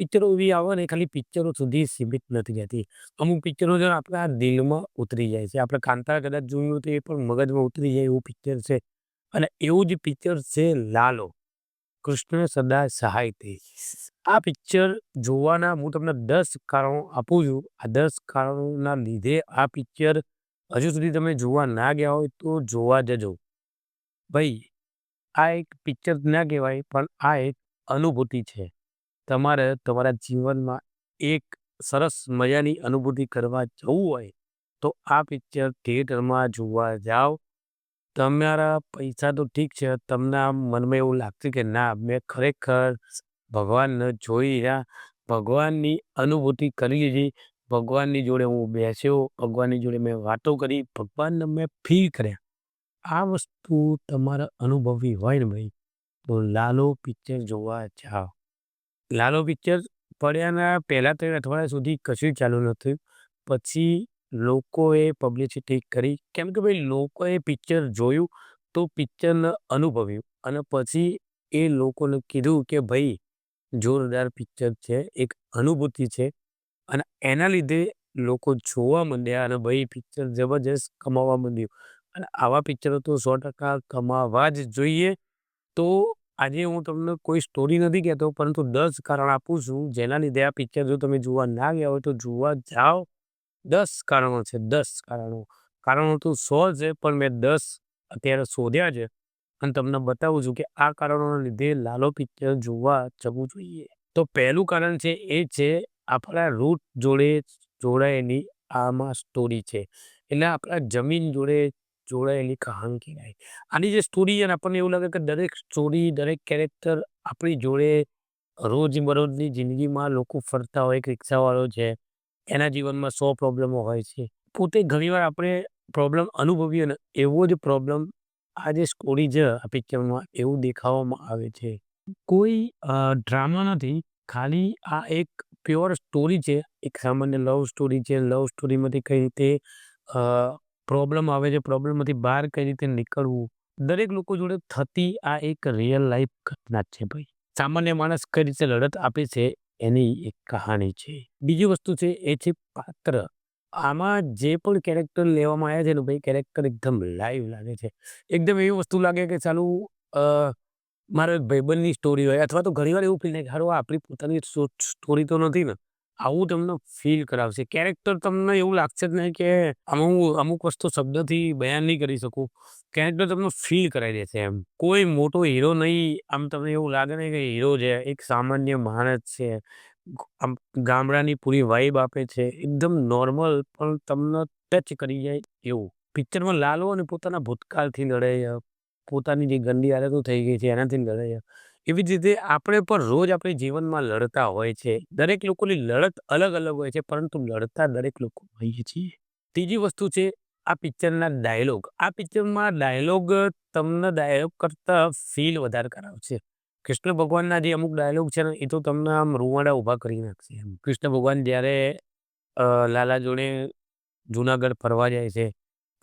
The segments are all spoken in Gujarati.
પિક્ચરો એવી આવે ને ખાલી પિક્ચરો સુધી સીમિત નથી રહેતી. અમુક પિક્ચરો છે આપણા દિલમાં ઉતરી જાય છે. આપણે કાંતારા કદાચ જોયું હતું એ પણ મગજમાં ઉતરી જાય એવું પિક્ચર છે. અને એવું જ પિક્ચર છે લાલો. કૃષ્ણ સદા સહાય તે. આ પિક્ચર જોવાના હું તમને દસ કારણો આપું છું. આ દસ કારણોના લીધે આ પિક્ચર હજુ સુધી તમે જોવા ના ગયા હોય તો જોવા જજો. ભાઈ, આ એક પિક્ચર ના કહેવાય પણ આ એક અનુભૂતિ છે. તમારે તમારા જીવનમાં એક સરસ મજાની અનુભૂતિ કરવા જવું હોય તો આ પિક્ચર થિયેટરમાં જોવા જાઓ. તમારા પૈસા તો ઠીક છે તમને મનમાં એવું લાગતું કે ના મેં ખરેખર ભગવાનને જોઈ રહ્યા, ભગવાનની અનુભૂતિ કરી લીધી, ભગવાનની જોડે હું બેસ્યો, ભગવાનની જોડે મેં વાતો કરી, ભગવાનને મેં ફીલ કર્યા. આ વસ્તુ તમારે અનુભવી હોય ને ભાઈ તો લાલો પિક્ચર જોવા જાઓ. લાલો પિક્ચર પડ્યાના પહેલા ત્રણ અઠવાડિયા સુધી કશું ચાલુ નતું થયું. પછી લોકોએ પબ્લિસિટી કરી કેમ કે ભાઈ લોકોએ પિક્ચર જોયું તો પિક્ચરને અનુભવ્યું અને પછી એ લોકોને કીધું કે ભાઈ જોરદાર પિક્ચર છે, એક અનુભૂતિ છે અને એના લીધે લોકો જોવા મંડ્યા અને ભાઈ પિક્ચર જબરજસ્ત કમાવા માંડ્યું અને આવા પિક્ચરો તો સો ટકા કમાવા જ જોઈએ. તો આજે હું તમને કોઈ સ્ટોરી નથી કહેતો, પરંતુ દસ કારણ આપું છું જેના લીધે આ પિક્ચર જો તમે જોવા ના ગયા હોય તો જોવા જાઓ. દસ કારણો છે, દસ કારણો. કારણો તો સો છે, પણ મેં દસ અત્યારે શોધ્યા છે અને તમને બતાવું છું કે આ કારણોના લીધે લાલો પિક્ચર જોવા જવું જોઈએ. તો પહેલું કારણ છે એ છે, આપણા રૂટ જોડે જોડાયેલી આમાં સ્ટોરી છે. એટલે આપણા જમીન જોડે જોડાયેલી કહાની કહેવાય. આની જે સ્ટોરી છે આપણને એવું લાગે કે દરેક સ્ટોરી, દરેક કેરેક્ટર આપણી જોડે રોજબરોજની જિંદગીમાં લોકો ફરતા હોય, એક રિક્ષાવાળો છે, એના જીવનમાં સો પ્રોબ્લેમો હોય છે. પોતે ઘણીવાર આપણે પ્રોબ્લેમ અનુભવીએ ને એવો જ પ્રોબ્લેમ આ જે સ્ટોરી છે આ પિક્ચરમાં એવું દેખાવામાં આવે છે. કોઈ ડ્રામા નથી ખાલી આ એક પ્યોર સ્ટોરી છે. એક સામાન્ય લવ સ્ટોરી છે. લવ સ્ટોરીમાંથી કઈ રીતે પ્રોબ્લેમ આવે છે, પ્રોબ્લેમમાંથી બહાર કઈ રીતે નીકળવું. દરેક લોકો જોડે થતી આ એક રિયલ લાઈફ ઘટના છે ભાઈ સામાન્ય માણસ કઈ રીતે લડત આપે છે એની એક કહાણી છે. બીજી વસ્તુ છે એ છે પાત્ર. આમાં જે પણ કેરેક્ટર લેવામાં આવ્યા છે ને ભાઈ કેરેક્ટર એકદમ લાઈવ લાગે છે. એકદમ એવી વસ્તુ લાગે કે ચાલુ મારો મારા એક ભાઈબંધની સ્ટોરી હોય અથવા તો ઘણીવાર એવું ફીલ થાય કે હારું આપણી પોતાની સ્ટોરી તો નથી ને. આવું તમને ફીલ કરાવશે. કેરેક્ટર તમને એવું લાગશે જ નહીં કે આમાં હું અમુક વસ્તુ શબ્દથી બયાન નહીં કરી શકું. કેરેક્ટર તમને ફીલ કરાવી દેશે એમ. કોઈ મોટો હીરો નહીં, આમ તમને એવું લાગે નહીં કે હીરો છે. એક સામાન્ય માણસ છે. આમ ગામડાની પૂરી વાઈબ આપે છે. એકદમ નોર્મલ પણ તમને ટચ કરી જાય એવું. પિક્ચરમાં લાલો અને પોતાના ભૂતકાળથી લડે પોતાની જે ગંદી આદતો થઈ ગઈ છે, એનાથી લડે. એવી જ રીતે આપણે પણ રોજ આપણે જીવનમાં લડતા હોય છે. દરેક લોકોની લડત અલગ-અલગ હોય છે, પરંતુ લડતા દરેક લોકો હોઈએ છીએ. ત્રીજી વસ્તુ છે, આ પિક્ચરના ડાયલોગ. આ પિક્ચરમાં ડાયલોગ તમને ડાયલોગ કરતા ફીલ વધારે કરાવશે. કૃષ્ણ ભગવાનના જે અમુક ડાયલોગ છે ને, એ તો તમને આમ રૂવાડા ઊભા કરી નાખશે. કૃષ્ણ ભગવાન જ્યારે લાલા જોડે જુનાગઢ ફરવા જાય છે.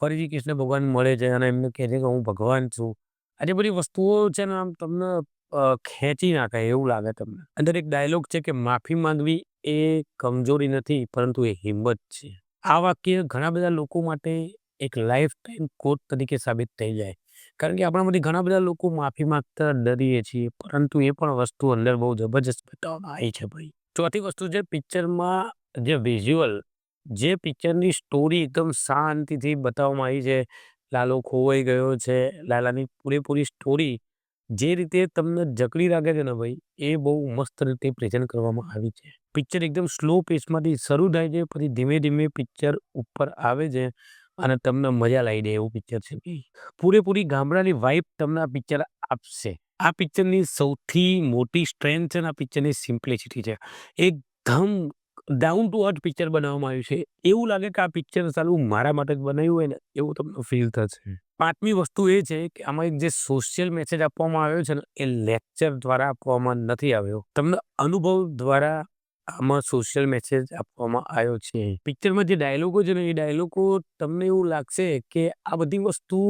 ફરીથી કૃષ્ણ ભગવાન મળે છે અને એમને કહે છે કે હું ભગવાન છું. આ જે બધી વસ્તુઓ છે ને, આમ તમને ખેંચી નાખે એવું લાગે તમને. અંદર એક ડાયલોગ છે કે માફી માંગવી એ કમજોરી નથી, પરંતુ એ હિંમત છે. આ વાક્ય ઘણા બધા લોકો માટે એક લાઈફ ટાઈમ કોટ તરીકે સાબિત થઈ જાય. કારણ કે આપણામાંથી ઘણા બધા લોકો માફી માંગતા ડરીએ છીએ, પરંતુ એ પણ વસ્તુ અંદર બહુ જબરજસ્ત બતાવવામાં આવી છે ભાઈ ચોથી વસ્તુ છે પિક્ચરમાં જે વિઝ્યુઅલ જે પિક્ચરની સ્ટોરી એકદમ શાંતિથી બતાવવામાં આવી છે. લાલો ખોવાઈ ગયો છે. લાલાની પૂરેપૂરી સ્ટોરી જે રીતે તમને જકડી રાખે છે ને ભાઈ, એ બહુ મસ્ત રીતે પ્રેઝન્ટ કરવામાં આવી છે. પિક્ચર એકદમ સ્લો પેસમાંથી શરૂ થાય છે, પછી ધીમે-ધીમે પિક્ચર ઉપર આવે છે અને તમને મજા લાવી દે એવું પિક્ચર છે પૂરેપૂરી ગામડાની વાઈબ તમને આ પિક્ચર આપશે. આ પિક્ચરની સૌથી મોટી સ્ટ્રેન્થ છે ને આ પિક્ચરની સિમ્પ્લિસિટી છે. એકદમ ડાઉન ટુ અર્થ પિક્ચર બનાવવામાં આવ્યું છે. એવું લાગે કે આ પિક્ચર સાલું મારા માટે જ બનાવ્યું હોય ને એવું તમને ફીલ થશે. પાંચમી વસ્તુ એ છે કે આમાં એક જે સોશિયલ મેસેજ આપવામાં આવ્યો છે ને એ લેક્ચર દ્વારા આપવામાં નથી આવ્યો. તમને અનુભવ દ્વારા આમાં સોશિયલ મેસેજ આપવામાં આવ્યો છે. પિક્ચરમાં જે ડાયલોગો છે ને એ ડાયલોગો તમને એવું લાગશે કે આ બધી વસ્તુ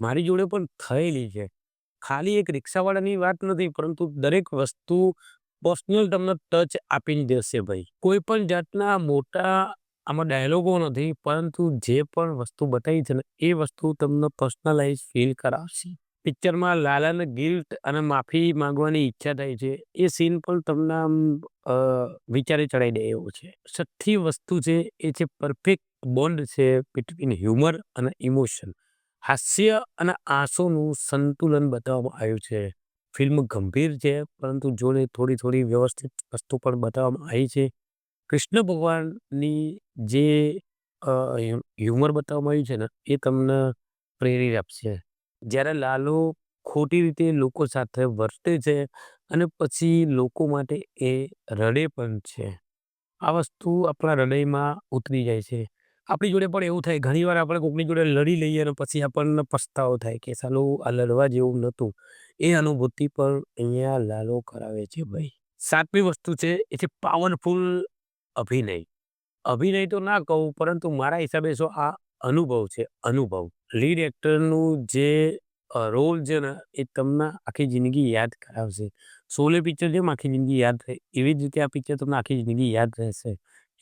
મારી જોડે પણ થયેલી છે. ખાલી એક રિક્ષાવાળાની વાત નથી પરંતુ દરેક વસ્તુ પર્સનલ તમને ટચ આપીને દેશે ભાઈ. કોઈ પણ જાતના મોટા આમાં ડાયલોગો નથી, પરંતુ જે પણ વસ્તુ બતાવી છે ને, એ વસ્તુ તમને પર્સનલાઇઝ ફીલ કરાવશે. પિક્ચરમાં લાલાને ગિલ્ટ અને માફી માંગવાની ઈચ્છા થાય છે. એ સીન પણ તમને આમ વિચારે ચડાઈ દે એવો છે. છઠ્ઠી વસ્તુ છે, એ છે પરફેક્ટ બોન્ડ છે બિટવીન હ્યુમર અને ઇમોશન. હાસ્ય અને આંસુનું સંતુલન બતાવવામાં આવ્યું છે. ફિલ્મ ગંભીર છે, પરંતુ જોડે થોડી થોડી વ્યવસ્થિત વસ્તુ પણ બતાવવામાં આવી છે. કૃષ્ણ ભગવાનની જે હ્યુમર બતાવવામાં આવ્યું છે ને, એ તમને પ્રેરી આપશે. જ્યારે લાલો ખોટી રીતે લોકો સાથે વર્તે છે અને પછી લોકો માટે એ રડે પણ છે. આ વસ્તુ આપણા હૃદયમાં ઉતરી જાય છે. આપણી જોડે પણ એવું થાય, ઘણીવાર આપણે કોકની જોડે લડી લઈએ અને પછી આપણને પસ્તાવો થાય કે સાલું આ લડવા જેવું નહોતું. એ અનુભૂતિ પણ અહીંયા લાલો કરાવે છે ભાઈ. સાતમી વસ્તુ છે એ છે પાવરફુલ અભિનય. અભિનય તો ના કહું, પરંતુ મારા હિસાબે જો આ અનુભવ છે, અનુભવ. લીડ એક્ટરનું જે રોલ છે ને, એ તમને આખી જિંદગી યાદ કરાવશે. સોલે પિક્ચર જેમ આખી જિંદગી યાદ રહે, એવી જ રીતે આ પિક્ચર તમને આખી જિંદગી યાદ રહેશે.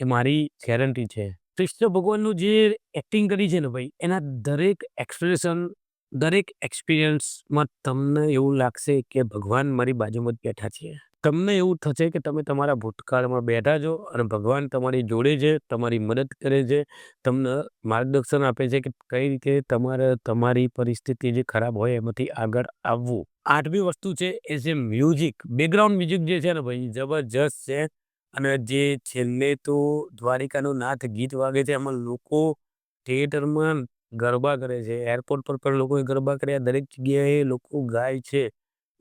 એ મારી ગેરંટી છે. કૃષ્ણ ભગવાનનું જે એક્ટિંગ કરી છે ને ભાઈ એના દરેક એક્સપ્રેશન દરેક એક્સપિરિયન્સમાં તમને એવું લાગશે કે ભગવાન મારી બાજુમાં જ બેઠા છે. તમને એવું થશે કે તમે તમારા ભૂતકાળમાં બેઠા છો અને ભગવાન તમારી જોડે છે, તમારી મદદ કરે છે, તમને માર્ગદર્શન આપે છે કે કઈ રીતે તમારે તમારી પરિસ્થિતિ જે ખરાબ હોય એમાંથી આગળ આવવું. આઠમી વસ્તુ છે એ છે મ્યુઝિક. બેકગ્રાઉન્ડ મ્યુઝિક જે છે ને ભાઈ જબરજસ્ત છે. અને જે છેલ્લે તો દ્વારિકાનો નાથ ગીત વાગે છે, એમાં લોકો થિયેટરમાં ગરબા કરે છે. એરપોર્ટ પર પણ લોકોએ ગરબા કર્યા દરેક જગ્યાએ લોકો ગાય છે.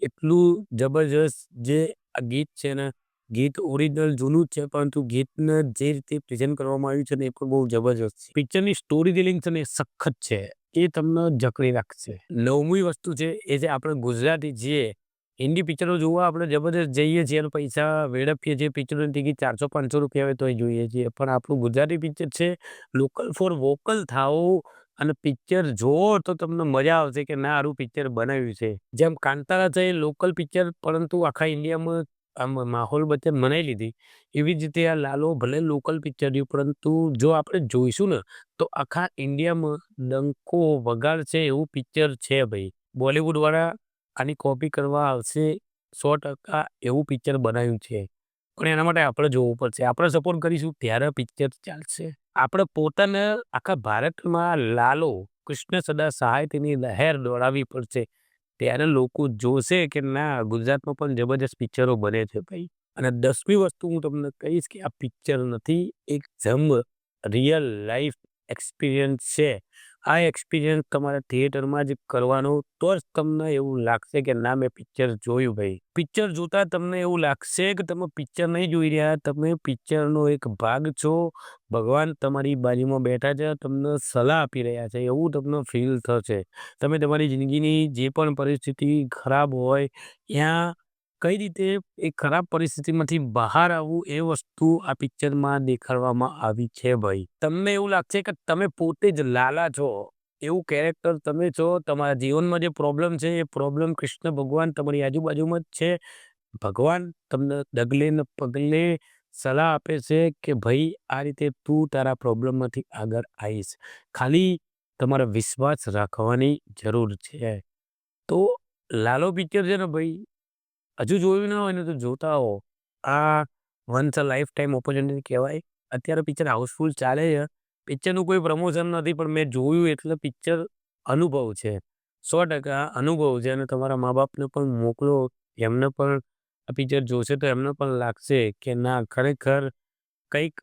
એટલું જબરજસ્ત જે આ ગીત છે ને, ગીત ઓરિજિનલ જૂનું જ છે, પરંતુ ગીતને જે રીતે પ્રેઝન્ટ કરવામાં આવ્યું છે ને, એ પણ બહુ જબરજસ્ત છે. પિક્ચરની સ્ટોરી ટેલિંગ છે ને સખત છે. એ તમને જકડી રાખશે. નવમી વસ્તુ છે, એ જે આપણે ગુજરાતી છીએ હિન્દી પિક્ચરો જોવા આપણે જબરદસ્ત જઈએ છીએ અને પૈસા વેડફીએ છીએ પિક્ચરોની ટિકિટ ચારસો પાંચસો રૂપિયા હોય તોય જોઈએ છીએ. પણ આપણું ગુજરાતી પિક્ચર છે લોકલ ફોર વોકલ થાઓ અને પિક્ચર જોવો તો તમને મજા આવશે કે ના આરું પિક્ચર બનાવ્યું છે. જેમ કાંતારા છે લોકલ પિક્ચર, પરંતુ આખા ઇન્ડિયામાં આમ માહોલ બચ્ચે મનાઈ લીધી. એવી જ રીતે આ લાલો ભલે લોકલ પિક્ચર રહ્યું, પરંતુ જો આપણે જોઈશું ને, તો આખા ઇન્ડિયામાં ડંકો વગાડશે એવું પિક્ચર છે ભાઈ. બોલિવૂડવાળા આની કોપી કરવા આવશે સો ટકા એવું પિક્ચર બનાવ્યું છે. પણ એના માટે આપણે જોવું પડશે. આપણે સપોર્ટ કરીશું ત્યારે પિક્ચર ચાલશે. આપણે પોતાને આખા ભારતમાં લાલો કૃષ્ણ સદા સહાય તેની લહેર દોડાવવી પડશે. ત્યારે લોકો જોશે કે ના, ગુજરાતમાં પણ જબરજસ્ત પિક્ચરો બને છે ભાઈ. અને દસમી વસ્તુ હું તમને કહીશ કે આ પિક્ચર નથી એક જમ રિયલ લાઈફ એક્સપિરિયન્સ છે. આ એક્સપિરિયન્સ તમારે થિયેટરમાં જ કરવાનો, તો જ તમને એવું લાગશે કે ના, મેં પિક્ચર જોયું ભાઈ. પિક્ચર જોતા તમને એવું લાગશે કે તમે પિક્ચર નહીં જોઈ રહ્યા તમે પિક્ચરનો એક ભાગ છો. ભગવાન તમારી બાજુમાં બેઠા છે, તમને સલાહ આપી રહ્યા છે એવું તમને ફીલ થશે. તમે તમારી જિંદગીની જે પણ પરિસ્થિતિ ખરાબ હોય, ત્યાં કઈ રીતે એ ખરાબ પરિસ્થિતિમાંથી બહાર આવવું એ વસ્તુ આ પિક્ચરમાં દેખાડવામાં આવી છે ભાઈ. તમને એવું લાગશે કે તમે પોતે જ લાલા છો. એવું કેરેક્ટર તમે છો, તમારા જીવનમાં જે પ્રોબ્લેમ છે, એ પ્રોબ્લેમ કૃષ્ણ ભગવાન તમારી આજુબાજુમાં જ છે. ભગવાન તમને ડગલે ને પગલે સલાહ આપે છે કે ભાઈ, આ રીતે તું તારા પ્રોબ્લેમમાંથી આગળ આવીશ ખાલી તમારે વિશ્વાસ રાખવાની જરૂર છે. તો લાલો પિક્ચર છે ને ભાઈ હજુ જોયું ના હોય ને તો જોતા હો આ once a life time opportunity કહેવાય. અત્યારે પિક્ચર હાઉસફુલ ચાલે છે. પિક્ચરનું કોઈ પ્રમોશન નથી, પણ મેં જોયું એટલે પિક્ચર અનુભવ છે. સો ટકા અનુભવ છે અને તમારા મા-બાપને પણ મોકલો એમને પણ આ પિક્ચર જોશે તો એમને પણ લાગશે કે ના, ખરેખર કંઈક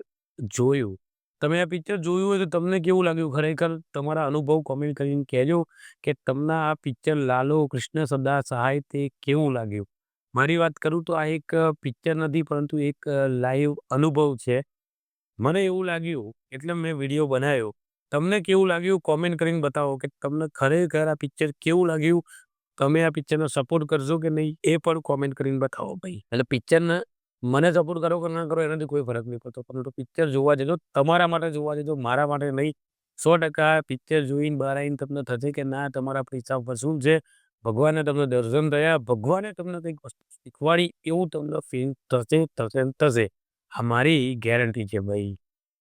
જોયું. તમે આ પિક્ચર જોયું હોય તો તમને કેવું લાગ્યું ખરેખર તમારા અનુભવ કોમેન્ટ કરીને કહેજો કે તમને આ પિક્ચર લાલો કૃષ્ણ સદા સહાય તે કેવું લાગ્યું. મારી વાત કરું તો આ એક પિક્ચર નથી પરંતુ એક લાઈવ અનુભવ છે. મને એવું લાગ્યું, એટલે મેં વીડિયો બનાવ્યો. તમને કેવું લાગ્યું કોમેન્ટ કરીને બતાવો કે તમને ખરેખર આ પિક્ચર કેવું લાગ્યું. તમે આ પિક્ચરનો સપોર્ટ કરશો કે નહીં એ પણ કોમેન્ટ કરીને બતાવો ભાઈ. એટલે પિક્ચરને મને સપોર્ટ કરો કે ના કરો એનાથી કોઈ ફરક નહીં પડતો પરંતુ પિક્ચર જોવા જજો, તમારા માટે જોવા જજો, મારા માટે નહીં. સો ટકા પિક્ચર જોઈને બહાર આવીને તમને થશે કે ના, તમારા પૈસા વસૂલ છે. ભગવાને તમને દર્શન થયા, ભગવાને તમને કંઈક વસ્તુ શીખવાડી એવું તમને ફીલ થશે, થશે થશે. આ મારી ગેરંટી છે ભાઈ.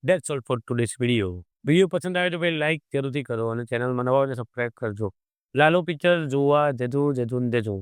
That's all for today's video video પસંદ આવે તો ભાઈ લાઇક જરૂરથી કરો અને ચેનલ મને સબસ્ક્રાઈબ કરજો. લાલો પિક્ચર જોવા જજો, જજો ને જજો.